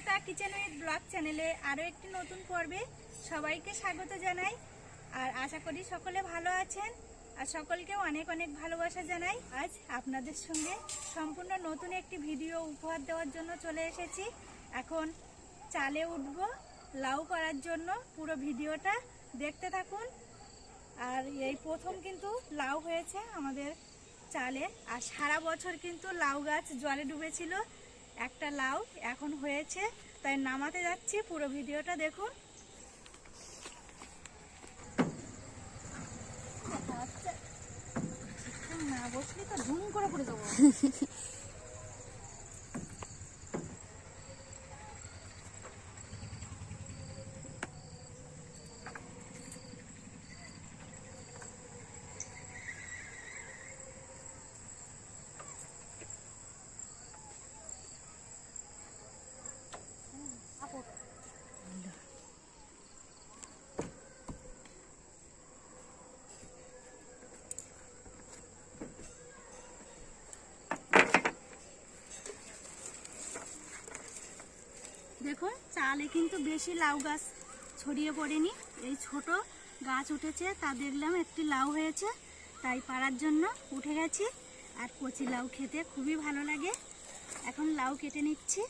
Sujata kitchen with blog চ্যানেলে আরও একটি নতুন পর্বে সবাইকে স্বাগত জানাই। আর আশা করি সকলে ভালো আছেন আর সকলকে অনেক অনেক ভালোবাসা জানাই। আজ আপনাদের সঙ্গে সম্পূর্ণ নতুন একটি ভিডিও উপহার দেওয়ার জন্য চলে এসেছি। এখন চালে উঠব, লাউ করার জন্য পুরো ভিডিওটা দেখতে থাকুন। আর এই প্রথম কিন্তু লাউ হয়েছে আমাদের চালে। আর সারা বছর কিন্তু লাউ গাছ জলে ডুবেছিল। একটা লাউ এখন হয়েছে, তাই নামাতে যাচ্ছি। পুরো ভিডিওটা দেখুন। না বসলি তো ধুম করে পড়ে যাব। চালে কিন্তু বেশি লাউ গাছ ছড়িয়ে পড়েনি। এই ছোট গাছ উঠেছে, তা দেখলাম একটি লাউ হয়েছে, তাই পাড়ার জন্য উঠে গেছি। আর কচি লাউ খেতে খুবই ভালো লাগে। এখন লাউ কেটে নিচ্ছি।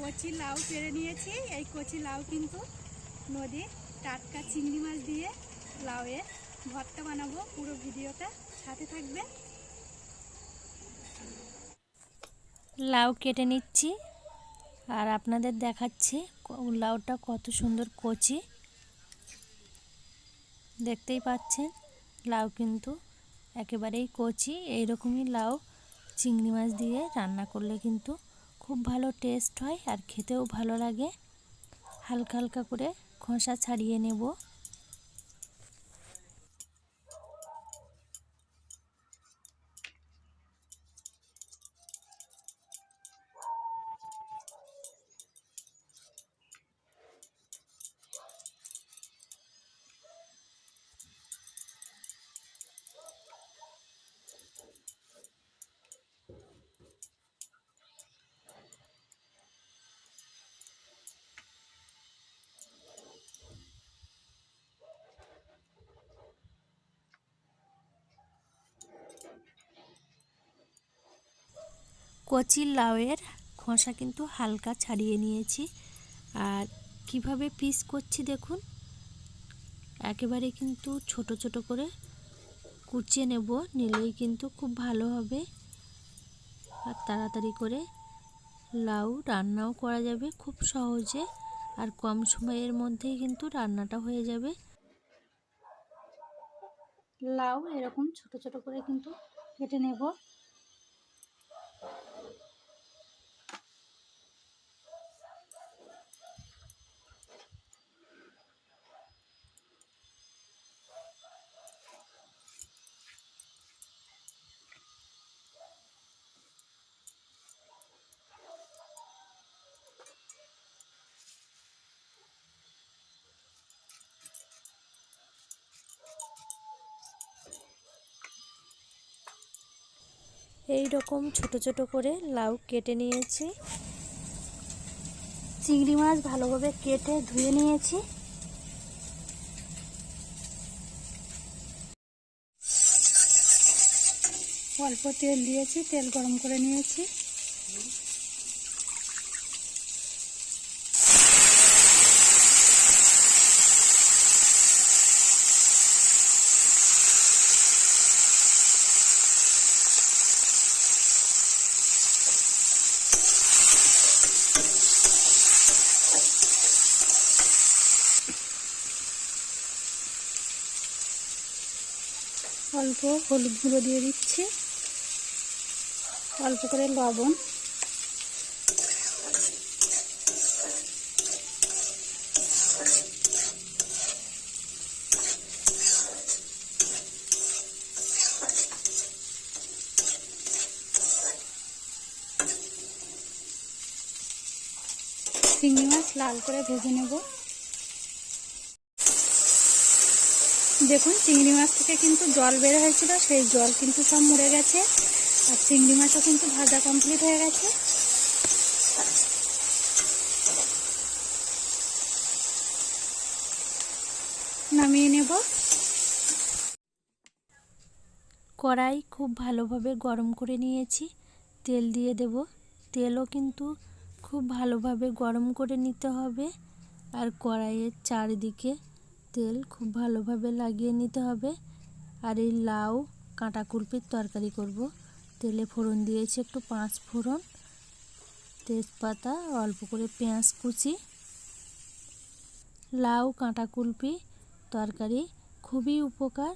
কচি লাউ পেরে নিয়েছি, এই কচি লাউ কিন্তু নদী টাটকা চিংড়ি মাছ দিয়ে লাউয়ের ভর্তা বানাবো, পুরো ভিডিওটা সাথে থাকবে। লাউ কেটে নিচ্ছি আর আপনাদের দেখাচ্ছি লাউটা কত সুন্দর কচি। দেখতেই পাচ্ছেন, লাউ কিন্তু একেবারেই কচি। এইরকমই লাউ চিংড়ি মাছ দিয়ে রান্না করলে কিন্তু খুব ভালো টেস্ট হয় আর খেতেও ভালো লাগে। হালকা হালকা করে খোসা ছাড়িয়ে নেব। কচি লাউয়ের খোসা কিন্তু হালকা ছাড়িয়ে নিয়েছি। আর কীভাবে পিস করছি দেখুন? একেবারে কিন্তু ছোট ছোট করে কুচিয়ে নেব, নিলেই কিন্তু খুব ভালো হবে। আর তাড়াতাড়ি করে লাউ রান্নাও করা যাবে খুব সহজে। আর কম সময়ের মধ্যেই কিন্তু রান্নাটা হয়ে যাবে। লাউ এরকম ছোট ছোট করে কিন্তু কেটে নেব। এই রকম ছোট ছোট করে লাউ কেটে নিয়েছি। চিংড়ি মাছ ভালোভাবে কেটে ধুয়ে নিয়েছি। অল্প তেল দিয়েছি, তেল গরম করে নিয়েছি। অল্প হলুদ গুঁড়ো দিয়ে দিচ্ছি। অল্প করে লবণ। শিঙি মাছ লাল করে ভেজে নেব। দেখুন, চিংড়ি মাছ থেকে কিন্তু জল বের হয়েছিল, সেই জল কিন্তু সব মরে গেছে। আর চিংড়ি মাছও কিন্তু ভাজা কমপ্লিট হয়ে গেছে। নামিয়ে নেব। কড়াই খুব ভালোভাবে গরম করে নিয়েছি। তেল দিয়ে দেব। তেলও কিন্তু খুব ভালোভাবে গরম করে নিতে হবে। আর কড়াইয়ের চারিদিকে তেল খুব ভালোভাবে লাগিয়ে নিতে হবে। আর এই লাউ কাঁটা কুলপির তরকারি করব। তেলে ফোড়ন দিয়েছি একটু পাঁচ ফোড়ন, তেজপাতা, অল্প করে পেঁয়াজ কুচি। লাউ কাঁটা কুলপি তরকারি খুবই উপকার।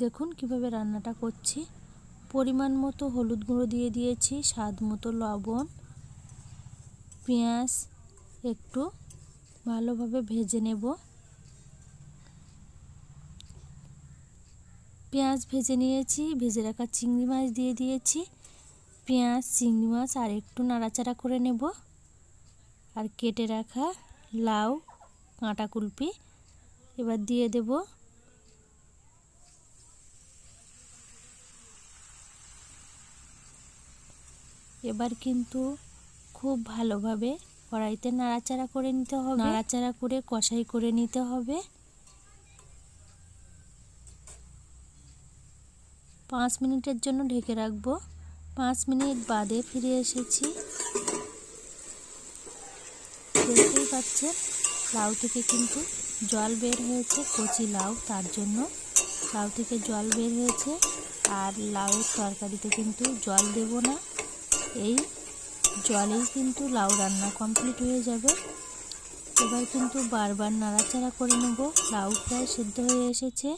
দেখুন কীভাবে রান্নাটা করছি। পরিমাণ মতো হলুদ গুঁড়ো দিয়ে দিয়েছি, স্বাদ মতো লবণ, পেঁয়াজ, একটু ভালোভাবে ভেজে নেব। পেঁয়াজ ভেজে নিয়েছি, ভেজে রাখা চিংড়ি মাছ দিয়ে দিয়েছি। পেঁয়াজ, চিংড়ি মাছ আর একটু নাড়াচাড়া করে নেব। আর কেটে রাখা লাউ, কাঁটা কুলপি এবার দিয়ে দেবো। এবার কিন্তু খুব ভালোভাবে কড়াইতে নাড়াচাড়া করে নিতে হবে। নাড়াচাড়া করে কষাই করে নিতে হবে। পাঁচ মিনিটের জন্য ঢেকে রাখব। পাঁচ মিনিট বাদে ফিরে এসেছি। দেখতেই পাচ্ছেন, লাউ থেকে কিন্তু জল বের হয়েছে, কচি লাউ তার জন্য। লাউ থেকে জল বের হয়েছে, আর লাউয়ের তরকারিতে কিন্তু জল দেব না। এই জলেই কিন্তু লাউ রান্না কমপ্লিট হয়ে যাবে। এবার কিন্তু বারবার নাড়াচাড়া করে নেব। লাউ প্রায় সেদ্ধ হয়ে এসেছে।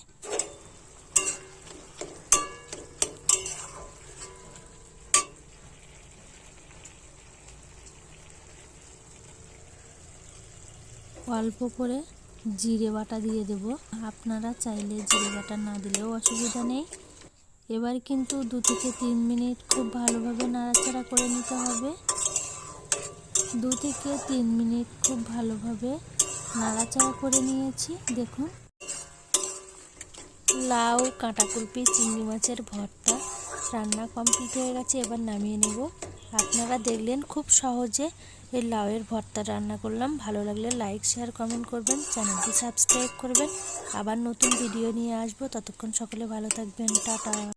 অল্প করে জিরে বাটা দিয়ে দেব। আপনারা চাইলে জিরে বাটা না দিলেও অসুবিধা নেই। এবার কিন্তু দু থেকে তিন মিনিট খুব ভালোভাবে নাড়াচাড়া করে নিতে হবে। দু থেকে তিন মিনিট খুব ভালোভাবে নাড়াচাড়া করে নিয়েছি, দেখুন। লাউ, কাঁটাকুলপি, চিংড়ি মাছের ভর্তা রান্না কমপ্লিট হয়ে গেছে, এবার নামিয়ে নেব। আপনারা দেখলেন খুব সহজে এই লাউয়ের ভর্তা রান্না করলাম। ভালো লাগলে লাইক, শেয়ার, কমেন্ট করবেন, চ্যানেলটি সাবস্ক্রাইব করবেন। আবার নতুন ভিডিও নিয়ে আসব। ততক্ষণ সকলে ভালো থাকবেন। টাটা।